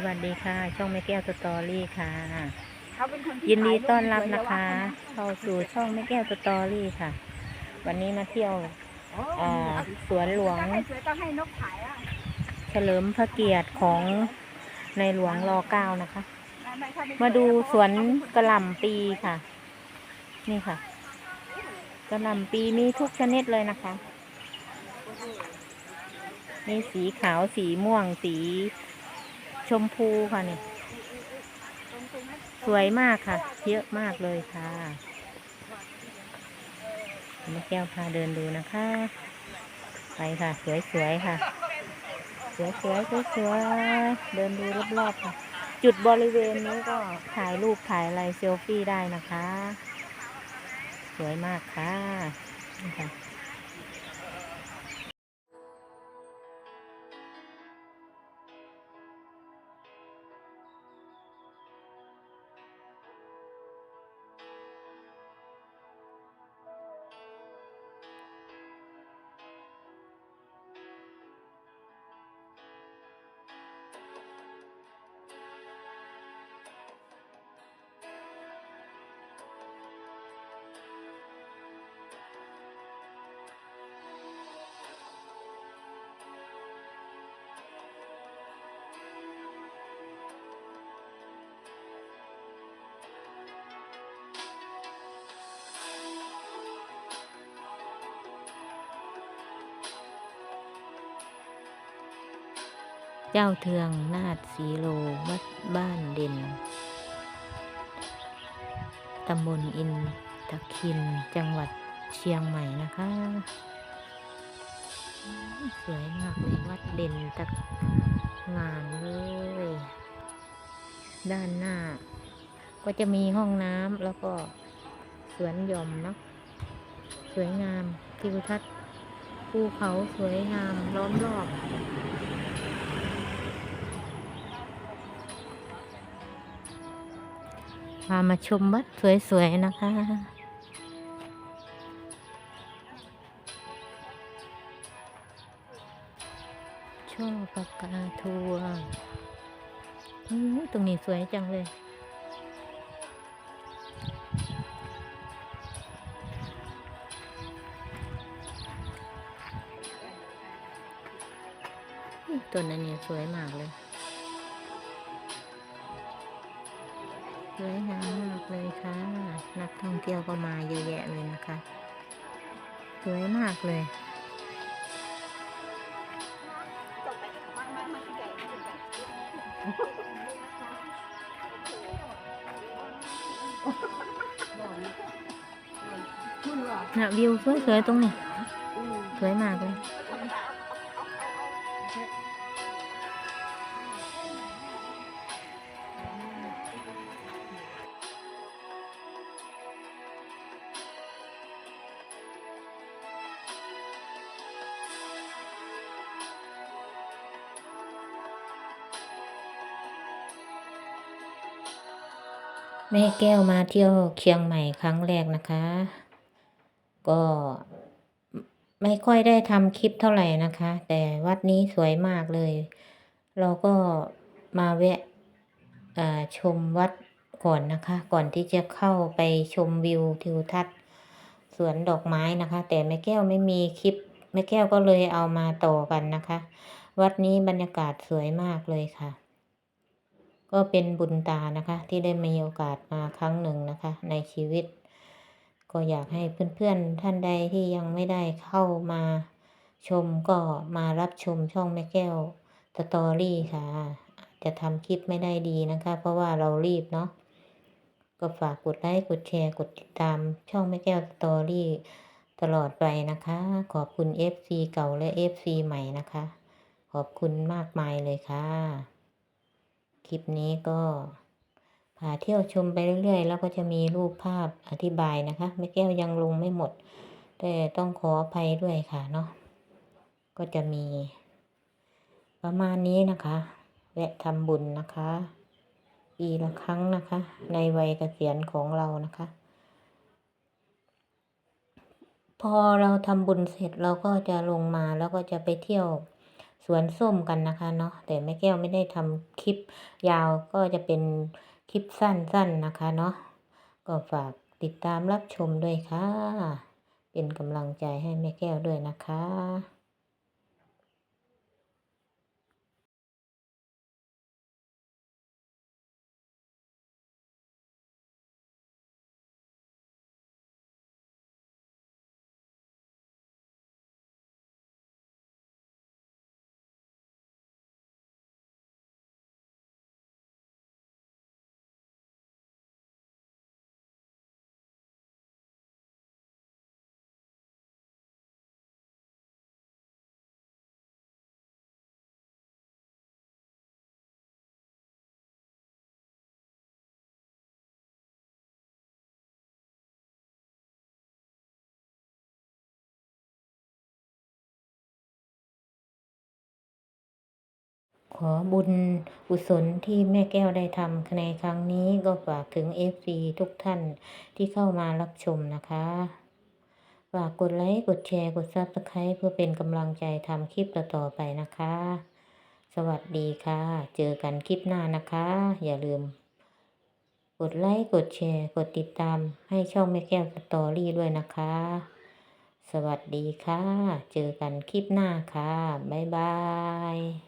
สวัสดีค่ะ ช่องแม่แก้วสตอรี่ค่ะเขาเป็นคนที่ยินดีต้อนรับถ่ายนะคะ เข้าสู่ช่องแม่แก้วสตอรี่ค่ะ วันนี้มาเที่ยวโอ้อ่าสวนหลวงถ้าให้สวยต้องให้นกถ่ายอะเฉลิมพระเกียรติของในหลวงรอเก้านะคะไม่ไม่ถ้ไสวยมาดูสวนเพกระหล่ำปีค่ะ นี่ค่ะกระหล่ำปีมีทุกชนิดเลยนะคะ มีสีขาวสีม่วงสี ชมพูค่ะนี่ สวยมากค่ะ เยอะมากเลยค่ะแม่แก้วพาเดินดูนะคะ ไปค่ะ สวยๆค่ะ สวยๆสวยๆเดินดูรอบๆค่ะ จุดบริเวณนี้ก็ถ่ายรูปถ่ายอะไรเซลฟี่ได้นะคะ สวยมากค่ะ เจ้าเทืองนาดสีโลวัดบ้านเด่นตำบลอินตะคินจังหวัดเชียงใหม่นะคะ สวยมากเลยวัดเด่นตะงามเลย ด้านหน้า ก็จะมีห้องน้ำแล้วก็สวนหย่อมเนาะสวยงามทิวทัศน์ภูเขาสวยงามล้อมรอบ พามาชมวัดสวยๆนะคะ ช่อปากกาทัวร์อือตรงนี้สวยจังเลยอุ๊ยต้นอันนี้สวยมากเลย สวยงามมากเลยค่ะ นักท่องเที่ยวก็มาเยอะแยะเลยนะคะ สวยมากเลยน่ะวิวสวยๆตรงนี้ สวยมากเลย แม่แก้วมาเที่ยวเชียงใหม่ครั้งแรกนะคะ ก็ไม่ค่อยได้ทำคลิปเท่าไหร่นะคะ แต่วัดนี้สวยมากเลย เราก็มาแวะชมวัดก่อนนะคะ ก่อนที่จะเข้าไปชมวิวทิวทัศน์สวนดอกไม้นะคะ แต่แม่แก้วไม่มีคลิปแม่แก้วก็เลยเอามาต่อกันนะคะ วัดนี้บรรยากาศสวยมากเลยค่ะ ก็เป็นบุญตานะคะ ที่ได้มีโอกาสมาครั้งหนึ่งนะคะ ในชีวิต ก็อยากให้เพื่อนๆท่านใดที่ยังไม่ได้เข้ามาชมก็มารับชมช่องแม่แก้วสตอรี่ค่ะ จะทำคลิปไม่ได้ดีนะคะ เพราะว่าเรารีบเนาะก็ฝากกดไลค์กดแชร์กดติดตามช่องแม่แก้วสตอรี่ตลอดไปนะคะ ขอบคุณ FC เก่าและ FC ใหม่นะคะ ขอบคุณมากมายเลยค่ะ คลิปนี้ก็พาเที่ยวชมไปเรื่อย ๆ แล้วก็จะมีรูปภาพอธิบายนะคะแม่แก้วยังลงไม่หมด แต่ต้องขออภัยด้วยค่ะเนาะก็จะมี ประมาณนี้นะคะแวะทำบุญนะคะปีละครั้งนะคะ ในวัยเกษียณของเรานะคะ พอเราทำบุญเสร็จเราก็จะลงมาแล้วก็จะไปเที่ยว วนส้มกันนะคะเนาะแต่แม่แก้วไม่ได้ทำคลิปยาวก็จะเป็นคลิปสั้นๆนะคะเนาะก็ฝากติดตามรับชมด้วยค่ะ เป็นกำลังใจให้แม่แก้วด้วยนะคะ ขอบุญกุศลที่แม่แก้วได้ทำในครั้งนี้ก็ฝากถึง FC ทุกท่านที่เข้ามารับชมนะคะฝากกดไลค์กดแชร์กด Subscribe เพื่อเป็นกำลังใจทำคลิปต่อๆไปนะคะ สวัสดีค่ะ เจอกันคลิปหน้านะคะ อย่าลืม กดไลค์กดแชร์ กดติดตามให้ช่องแม่แก้วสตอรี่ด้วยนะคะ สวัสดีค่ะ เจอกันคลิปหน้าค่ะ บ๊ายบาย